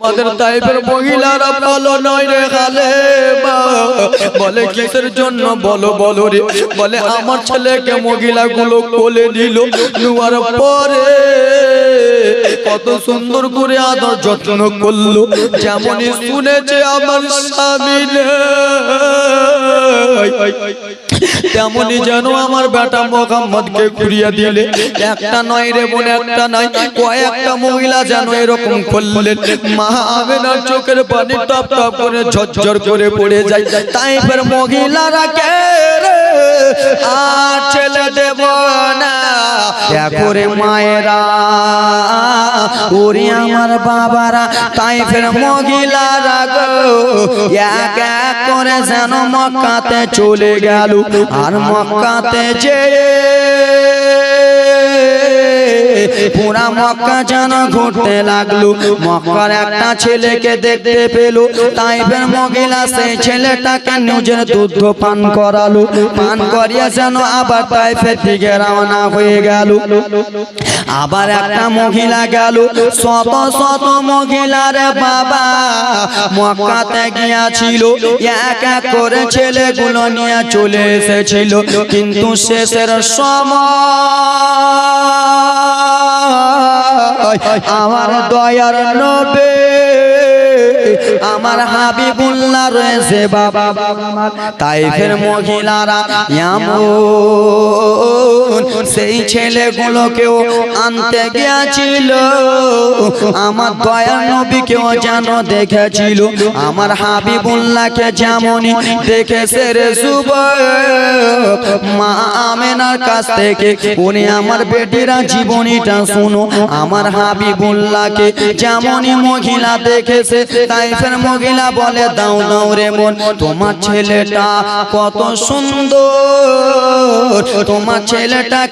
আমাদের টাইপের মহিলারা ভালো নয় রে খালে বলে কিসের জন্য বলো বলো রে। বলে আমার ছেলেকে মহিলাগুলো কোলে নিল নেওয়ার পরে কত সুন্দর করে আদর যত্ন করল। যেমনই শুনেছে আমার স্বামী নেই। তেমনই যেন আমার বেটা মোহাম্মদকে ঘুরিয়ে দিলে। একটা নয় রে বোন একটা নয়। কয়েকটা মহিলা যেন এরকম করলেন মা আমেনার চোখের পানি টপ টপ করে ঝরঝর করে পড়ে যায়। তাই ফের মহিলারা কে রে? আর ছেলে দেব না। করে মায়েরা ওরে আমার বাবারা তাই ফের মগিলা গো এক এক করে যেন মক্কাতে চলে গেল। আর মক্কাতে যে পুরা মক্কা যেন ঘুরতে লাগল। মক্কার একটা ছেলেকে দেখতে পেল। তাই ফের মহিলা সেই ছেলেটাকে নিজের দুধ পান করালো। পান করিয়া যেন আবার তাই ফের দিকে রওনা হয়ে গেল। আবার একটা মহিলা গেল। শত শত মহিলার বাবা মক্কাতে গিয়াছিল। এক এক করে ছেলেগুলো নিয়ে চলে এসেছিল। কিন্তু শেষের সময় আমার দয়ার নবে আমার হাবিবুল্লাহ রয়েছে বাবা। বাবা তাই ফের মহিলারা সেই ছেলেগুলোকেও আনতে গিয়েছিল। আমার দয়ার নবীকেও যেন দেখেছিল। আমার হাবিবুল্লাহকে যেমনই দেখেছে রে শুভ মা আমেনার কাছ থেকে উনি আমার বেটিরা জীবনীটা শুনো। আমার হাবিবুল্লাহকে যেমনই মহিলা দেখেছে তাই ফের মহিলা বলে, দাও দাও রে মন তোমার ছেলেটা কত সুন্দর। তোমার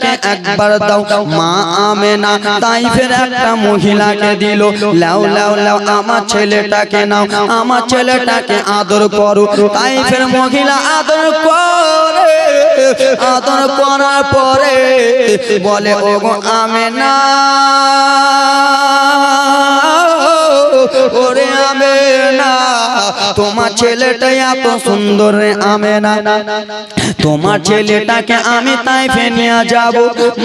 ছেলেটাকে একবার দাও মা আমেনা। তাই ফের একটা মহিলাকে দিল। লাও লাও লাও আমার ছেলেটাকে নাও আমার ছেলেটাকে আদর করো। তাই ফের মহিলা আদর করে। আদর করার পরে বলে ওগো আমেনা। ওরে আমেনা, তোমার ছেলেটা এত সুন্দর রে আমেনা। তোমার ছেলেটাকে আমি তাই ফেনিয়া যাব।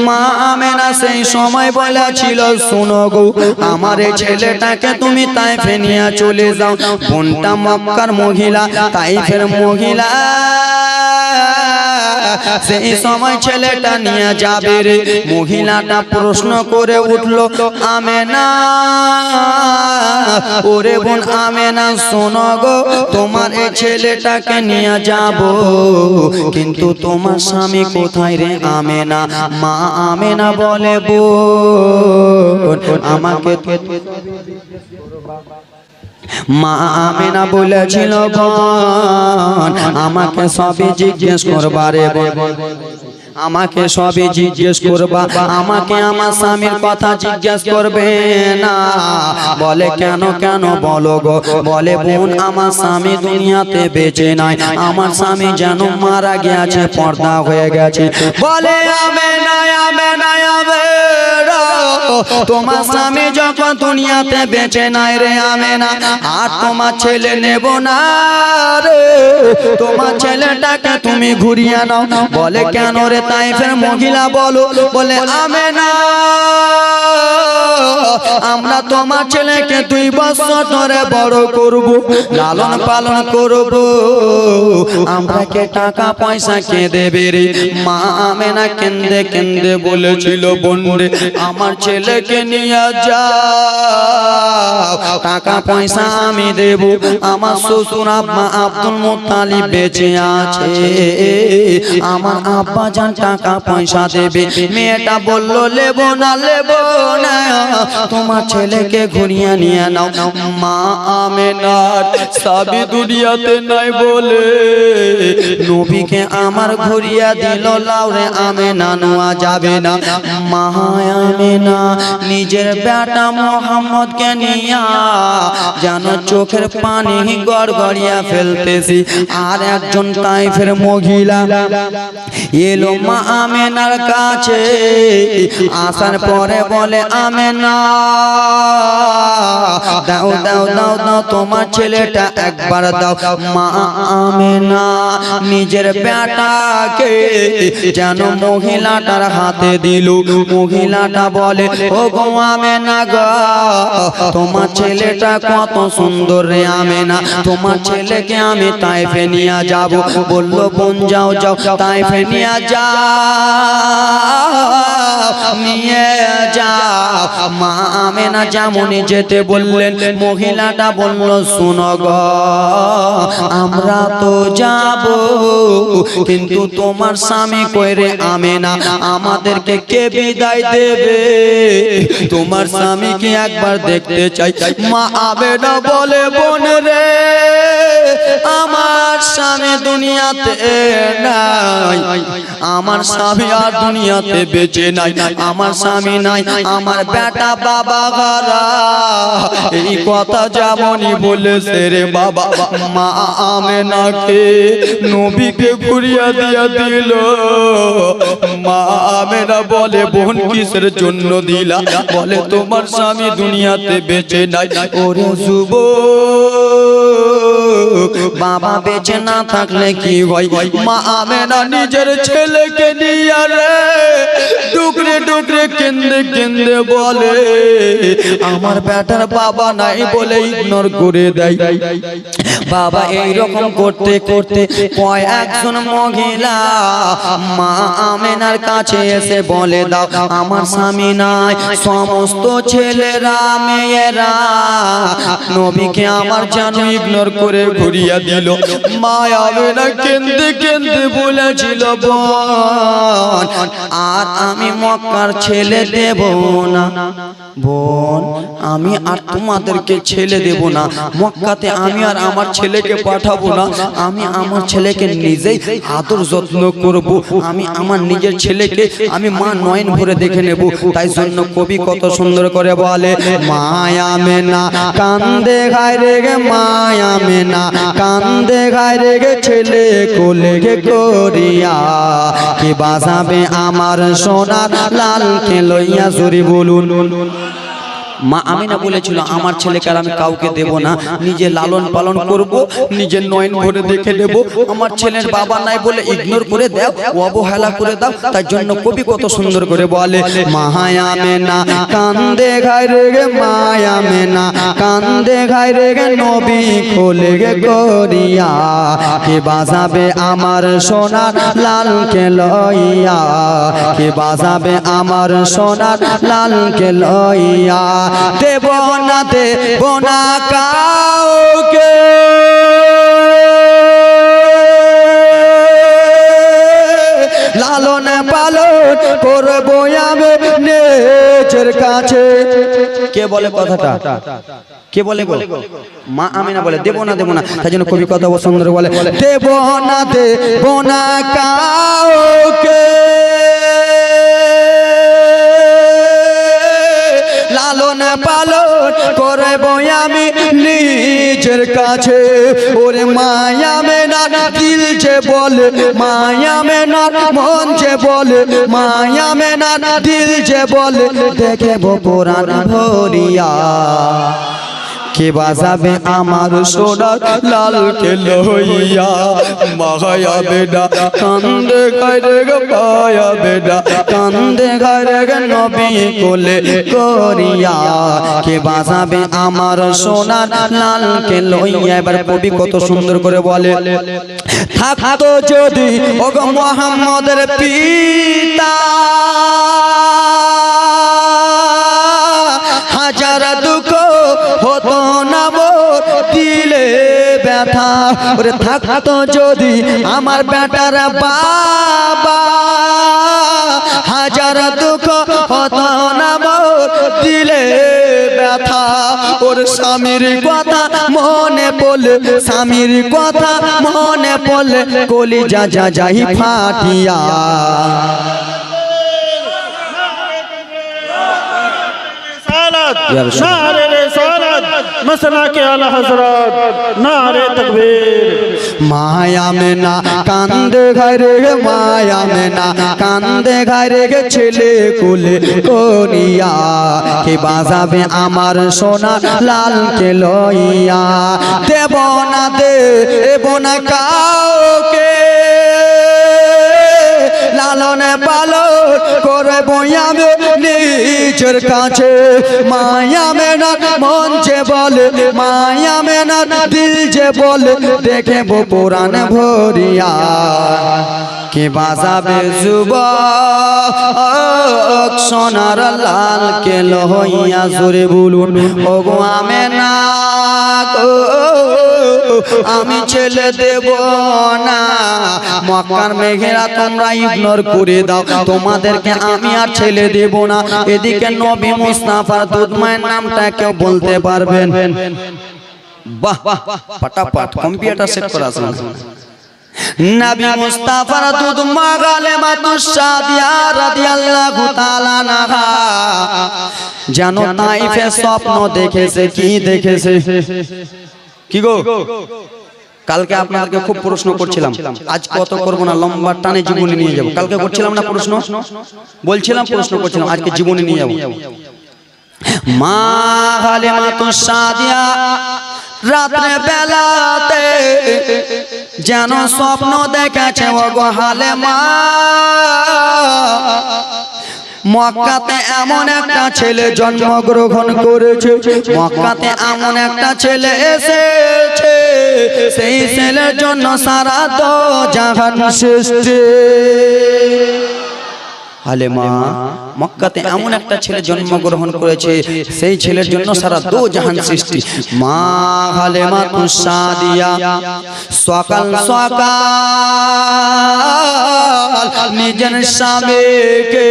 মা আমে না সেই সময় বলেছিল, শুনো গো, আমার ছেলেটাকে তুমি তাই ফেনিয়া চলে যাও। কোনটা মক্কার মহিলা তাই ফের মহিলা। সেই সময় ছেলেটা নিয়ে যাবে রে মহিলাটা প্রশ্ন করে উঠল আমেনা ওরে বোন আমেনা শোনো গো তোমার এই ছেলেটাকে নিয়ে যাব কিন্তু তোমার স্বামী কোথায় রে আমেনা? মা আমেনা বলে বোন আমাকে মা আমেনা বলেছিল আমাকে সবই জিজ্ঞেস করবারে বোন। আমাকে সবই জিজ্ঞেস করবা। আমাকে আমার স্বামীর কথা জিজ্ঞেস করবে না। বলে কেন কেন বলো গো? বলে বোন আমার স্বামী দুনিয়াতে বেঁচে নাই। আমার স্বামী যেন মারা গেছে পর্দা হয়ে গেছে। বলে আমে নাই আমে নাই আমে তোমার স্বামী যখন দুনিয়াতে বেঁচে নাই রে আমে না আর তোমার ছেলে নেব না রে। তোমার ছেলেটাকে তুমি ঘুরিয়ে নাও। বলে কেন রে তাই ফের মহিলা বলো বলে আমে না আমরা তোমার ছেলেকে দুই বছর ধরে বড় করব লালন পালন করব। আমরা কে টাকা পয়সা কে দেবে রে মা আমেনা কেন্দে কেন্দে বলেছিল বন্ডে আমার ছেলেকে নিয়ে যাও। টাকা পয়সা আমি দেব। আমার শ্বশুর আব্বা আব্দুল মুতালিব বেঁচে আছে। আমার আব্বা জান টাকা পয়সা দেবে। মেয়েটা বলল, লেব না লেব না। তোমার ছেলেকে ঘুরিয়ে নিয়ে নাও। মা আমেনার সাবি দুনিয়াতে নাই বলে। নবীকে আমার ঘুরিয়া দিল, লাউরে আমেনা নোয়া যাবে না। মা আমেনা নিজের বেটা মোহাম্মদকে নিয়া যেন চোখের পানি গড়গড়িয়া ফেলতেছি। আর একজন তাইফের মহিলা এলো মা আমেনার কাছে আসার পরে বলে, আমেনা, দাও দাও দাও দাও, তোমার ছেলেটা একবার দাও। মা আমেনা নিজের বেটাকে যেন মহিলাটার হাতে দিল। মহিলাটা বলে ও গো আমেনা গো, তোমার ছেলেটা কত সুন্দর রে আমেনা। তোমার ছেলেকে আমি তাই ফেনিয়া যাব। বলল, বোন, যাও যাও, তাইফে নিয়ে যাও जा নিয়ে যাও। মা আমেনা যেমনই যেতে বললেন, মহিলাটা বলল, শুনো গো, আমরা তো যাব, কিন্তু তোমার স্বামী কইরে আমেনা আমাদেরকে কে বিদায় দেবে? তোমার স্বামীকে একবার দেখতে চাই? মা আবেনা বলে, বোন রে, আমার স্বামী দুনিয়াতে নাই। আমার স্বামী আর দুনিয়াতে বেঁচে নাই। আমার স্বামী নাই, আমার বেটা বাবা গারা এই কথা যেমনই বলেছে রে বাবা, মা আমে নাকে নবীকে ঘুরিয়া দিয়া দিল। মা আমেনা বলে, বোন কিসের জন্য দিলা? বলে, তোমার স্বামী দুনিয়াতে বেঁচে নাই। ওরে যুব বাবা বেঁচে না থাকলে কি হয়? মা আমেনা নিজের ছেলেকে নিয়ে রে ডুকরে ডুকরে কেন্দ্রে কেন্দ্রে বলে, আমার বেটার বাবা নাই বলে ইগনোর করে দেয়। বাবা এই রকম করতে করতে কয়েকজন মহিলা, মা আমেনার কাছে এসে বলে দাও, আমার স্বামী নাই, সমস্ত ছেলেরা, মেয়েরা, নবীকে আমার যেন ইগনোর করে ঘুরিয়া দিল। মা আমেনা কেন্দে কেন্দে বলেছিল, বোন, আর আমি মক্কার ছেলে দেব না। বোন, আমি আর তোমাদেরকে ছেলে দেব না। মক্কাতে আমি আর আমার ছেলেকে পাঠাবো না। আমি আমার ছেলেকে নিজেই আদর যত্ন করব। আমি আমার নিজের ছেলেকে আমি মা নয়ন ভরে দেখে নেব। তাই জন্য কবি কত সুন্দর করে বলে, মায়া মেনা, কান্দে গায় রে মায়া মেনা কান্দে গাইরে গে ছেলে কোলে গে করিয়া। কি বাজাবে আমার সোনার লালকে লইয়া জুরি বলুন। মা আমিনা বলেছিল আমার ছেলেকে আর আমি কাউকে দেব না নিজে লালন পালন করব নিজের নয়ন ভরে দেখে নেব আমার ছেলের বাবা নাই বলে ইগনোর করে দাও অবহেলা করে দাও তার জন্য কবি কত সুন্দর করে বলে মায়া মেনা কান্দে ঘাই রে গে মায়া মেনা কান্দে ঘাই রে গে নবী খোলে গে করিয়া কে বাজাবে আমার সোনার লালকে লইয়া কে বাজাবে আমার সোনার লালকে লইয়া দেব না দেব না কাউকে। লালন পালন করব আমি নিজের কাছে। কে বলে কথাটা? কে বলে বলে মা আমি না বলে, দেব না দেব না। তাই জন্য কবি কথা সুন্দর বলে, দেব না দেব না কাউকে। পালন করব আমি নিজের কাছে। ওরে মায়া মেনা দিল যে বলে, মায়া মেনা মন যে বলে, মায়া মেনা দিল যে বলে, দেখে পুরাণ ভরিয়া। কে বাজাবে আমার সোনার লালকে লইয়া মায়া বেডা। কান্দে গায়ে গে, পায়া বেডা। কান্দে গায়ে গে, নবী কোলে করিয়া। কে বাজাবে আমার সোনার লালকে লইয়া এবার কবি কত সুন্দর করে বলে, থাকতো যদি ওগো মোহাম্মদের পিতা, হাজার ব্যথা ওরে থাকতো যদি আমার বেটার বাবা হাজার দুঃখ হতো নাম দিলে ব্যথা। ওর স্বামীর কথা মনে বলে স্বামীর কথা মনে বলে কলি যা যা যাই ফাটিয়া। সারা मसला के आला हजरत नारे तकबीर মায়া মেনা কান্দে ঘরে মায়া মেনা কান্দে ঘরে গে ছেলে কুলে কোনিয়া কে বাজাবে আমার সোনা লাল কে লইয়া দেব না দেব না কাউকে লালনে পাল করে বইয়াবে নিজের কাছে। মায়া মেনা মন যে বলে, মায়া মেনা দিল যে বলে দেখে পুরাণ ভরিয়া। কে বাজাবে যুব? সোনার লাল কে লহইয়া জোরে বলুন ওগো আমে না আমি ছেলে দেব না মক্কার মেঘেরা তোমরা ইগনোর করে দাও তোমাদেরকে আমি আর ছেলে দেব না এদিকে নবী মুস্তাফার দুধ মায়ের নামটা কেউ বলতে পারবেন বাহ ফটাফট কম্পিউটার সেট করা আছে নবী মুস্তাফার দুধ মাগালে মাতু সাদিয়া রাদিয়াল্লাহু তাআলা নাহা জানো তাইফে স্বপ্ন দেখেছে কি দেখেছে? কি গো? কালকে আপনাদেরকে খুব প্রশ্ন করছিলাম। আজ কত করব না লম্বা টানে জীবনে নিয়ে যাব। কালকে করছিলাম না প্রশ্ন? বলছিলাম প্রশ্ন করছিলাম আজকে জীবনে নিয়ে যাব। মা হালে মা তো সাদিয়া রাত্রে বেলাতে যেন স্বপ্ন দেখেছে ও গো হালে মা মক্কাতে এমন একটা ছেলে জন্মগ্রহণ করেছে। মক্কাতে এমন একটা ছেলে এসেছে। সেই ছেলের জন্য সারা তো জাহান সৃষ্টি। হালেমা মক্কাতে এমন একটা ছেলে জন্মগ্রহণ করেছে সেই ছেলের জন্য সারা দো জাহান সৃষ্টি। মা হালেমা তুসাদিয়া। সকাল সকাল নিজের স্বামীকে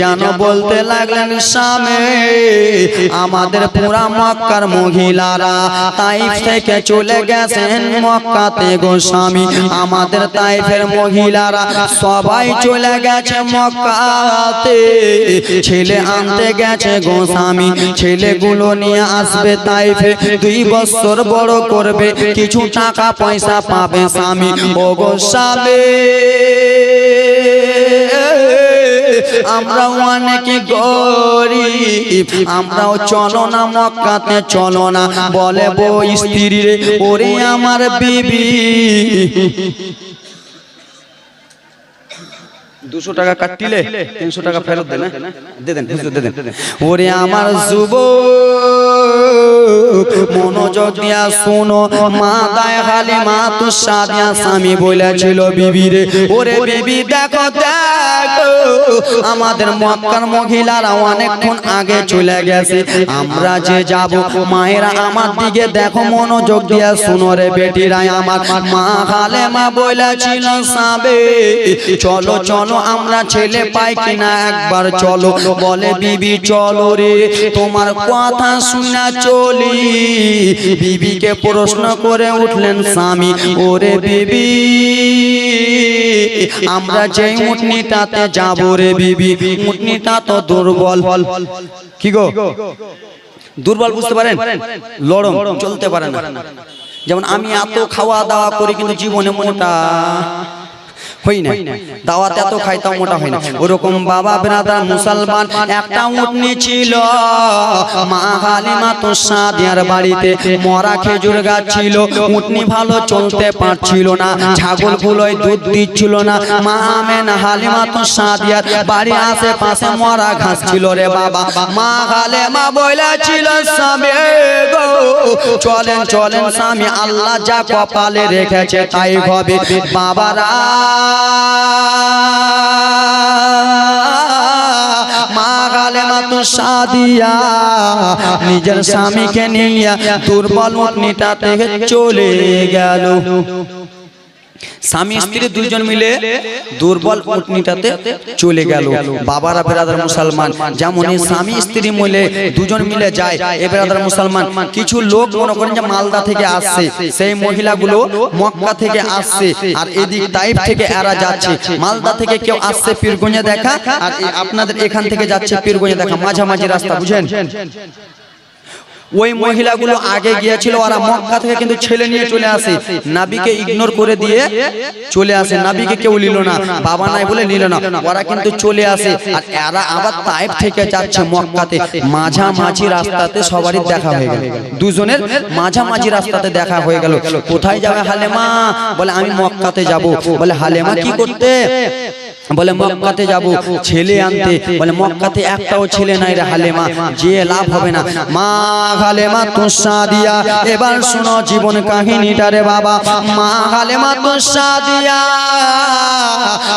যেন বলতে লাগলেন স্বামী আমাদের পুরা মক্কার মহিলারা তাইফ থেকে চলে গেছেন মক্কাতে গো স্বামী। আমাদের তাইফের মহিলারা সবাই চলে গেছে মক্কাতে ছেলে আনতে গেছে গো স্বামী। ছেলেগুলো নিয়ে আসবে তাইফে। দুই বছর বড় করবে, কিছু টাকা পয়সা পাবে স্বামী। ও গো স্বামী আমরাও অনেক গরিব, আমরাও চলো না মক্কাতে, চলো না। বলে বই স্ত্রী রে, ওরে আমার বিবি। দুশো টাকা কাটিলে তিনশো টাকা ফেরত দেন? দে দেন দে দেন। ওরে আমার যুব মনোযোগ দিয়া শোনো। মা খালি মা তো সাদিয়া স্বামী বলেছিল বিবি রে ওরে বিবি দেখো দেখো আমাদের মক্কার মহিলারা অনেকক্ষণ আগে চলে গেছে। আমরা যে যাব মায়েরা আমার দিকে দেখো মনোযোগ দিয়া শুনো রে বেটিরাই আমার। মা খালে মা বলেছিল সাবে। চলো চলো আমরা ছেলে পাই কিনা একবার চলো বলে বিবি চলো রে তোমার কথা শুনা চলি। বিবিকে প্রশ্ন করে উঠলেন স্বামী ওরে বিবি আমরা যে মুটনিটাতে যাব রে বিবি মুটনিটা তো দুর্বল। কি গো? দুর্বল বুঝতে পারেন? লড়ম চলতে পারে না। যেমন আমি এত খাওয়া দাওয়া করি কিন্তু জীবনে মোটা। হই না দাওয়াত এত খাইতাম মোটা হয় না ওরকম বাবা বেরাদার মুসলমান একটা উটনি ছিল। মা হালিমা তো সাদিয়ার বাড়িতে মরা খেজুর গাছ ছিল। উটনি ভালো চলতে পারছিল না। ছাগল গুলোয় দুধ দিচ্ছিল না। মা আমেন হালিমা তো সাদিয়ার বাড়ি আশেপাশে মরা ঘাস ছিল রে বাবা। মা হালেমা বলেছিল স্বামী গো চলেন চলেন স্বামী আল্লাহ যা কপালে রেখেছে তাই হবে। বাবারা নিজের স্বামীকে নিয়ে দুর্বল উটনিটা থেকে চলে গেল। স্বামী স্ত্রী দুজন মিলে দুর্বল উটনিটাতে চলে গেল। বাবারা বেরাদার মুসলমান। যেমন স্বামী স্ত্রী মিলে দুজন মিলে যায় এ বেরাদার মুসলমান। কিছু লোক মনে করেন যে মালদা থেকে আসছে সেই মহিলাগুলো মক্কা থেকে আসছে আর এদিক তাইফ থেকে এরা যাচ্ছে। মালদা থেকে কেউ আসছে পীরগঞ্জে দেখা। আর আপনাদের এখান থেকে যাচ্ছে পীরগঞ্জে দেখা। মাঝামাঝি রাস্তা বুঝেন? ওই মহিলাগুলো আগে গিয়েছিল ওরা মক্কা থেকে কিন্তু ছেলে নিয়ে চলে আসে। নাবিকে ইগনোর করে দিয়ে চলে আসে। নাবিকে কেউ নিল না। বাবা নাই বলে নিল না। ওরা কিন্তু চলে আসে। আর এরা আবার তাইফ থেকে যাচ্ছে মক্কাতে। মাঝামাঝি রাস্তাতে সবারই দেখা হয়ে গেল। দুজনের মাঝামাঝি রাস্তাতে দেখা হয়ে গেল। কোথায় যাবে হালেমা? বলে আমি মক্কাতে যাব। বলে হালেমা কি করতে? বলে মক্কাতে যাব ছেলে আনতে। বলে মক্কাতে একটাও ছেলে নাই রে হালেমা যে লাভ হবে না। মা হালেমা তুসা দিয়া এবার শোনো জীবন কাহিনীটা রে বাবা। মা হালেমা তুসা দিয়া।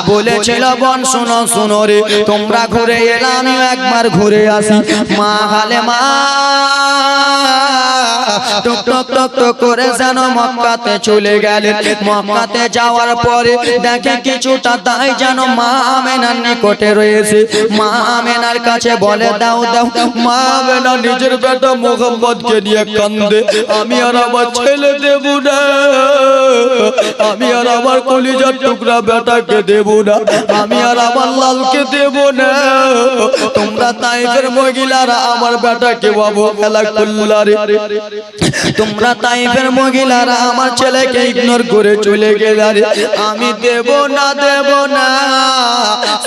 বলেছিল বোন শোনো শোনো রে তোমরা ঘুরে এলাম একবার ঘুরে আসি। মা হালেমা টক টক টক টক করে যেন মক্কাতে চলে গেলেন। মক্কাতে যাওয়ার পরে দেখে কিছুটা তাই যেন মা আমেনার নিকটে রয়েছে। মা আমেনার কাছে বলে, দাও দাও। মা আমেনা নিজের বেটা মোহাম্মদকে নিয়ে কান্দে। আমি আর আমার ছেলে দেব না। আমি আর আমার কলিজার টুকরা বেটাকে দেব না। আমি আর আমার লালকে দেব না। তোমরা তাইফের মহিলারা আমার বেটাকে বাবু খেলা করলারে। তোমরা তাইফের মহিলারা আমার ছেলেকে ইগনোর করে চলে গেলারে আমি দেব না দেব না।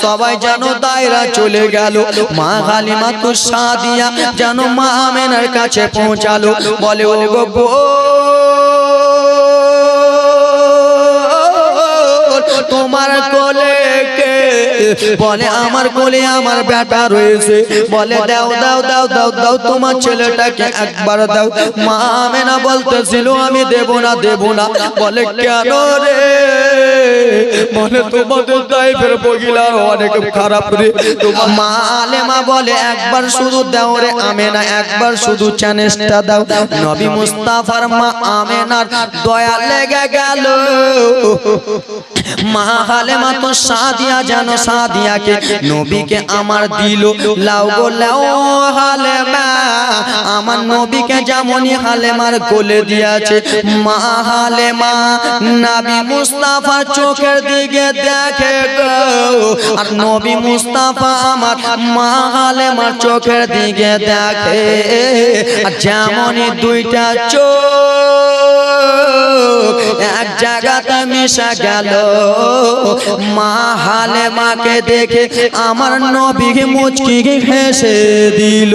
সবাই যেন দায়রা চলে গেল। মা হালিমা তো সাদিয়া যেন মা আমেনার কাছে পৌঁছালো। বলে, ও গো তোমার কোলে বলে আমার কোলে আমার বেটা রয়েছে। বলে দাও দাও দাও দাও দাও তোমার ছেলেটাকে একবার দাও। মা আমেনা বলতেছিল আমি দেব না দেব না। বলে কেন রে? বলে তোমাদের তাইফের বগিলা, অনেক খারাপ রে। তোমার মা বলে, একবার শুধু দাও রে আমেনা, একবার শুধু চ্যানেলটা দাও। নবী মুস্তাফার মা আমেনার দয়া লেগে গেল। মা হালেমা তো সাদিয়া জানো সাদিয়াকে, নবীকে আমার দিল। লাও গো লাও হালেমা আমার নবীকে যেমনই হালেমার কোলে দিয়েছে মা হালেমা নাবি মুস্তাফা চোখের দিকে দেখে আর নবী মুস্তাফা আমার মা হালেমার চোখের দিকে দেখে। আর যেমনই দুইটা চোখ এক জায়গাতে মিশা গেল। মা হালে মাকে দেখে আমার নবী মুচকি হেসে দিল।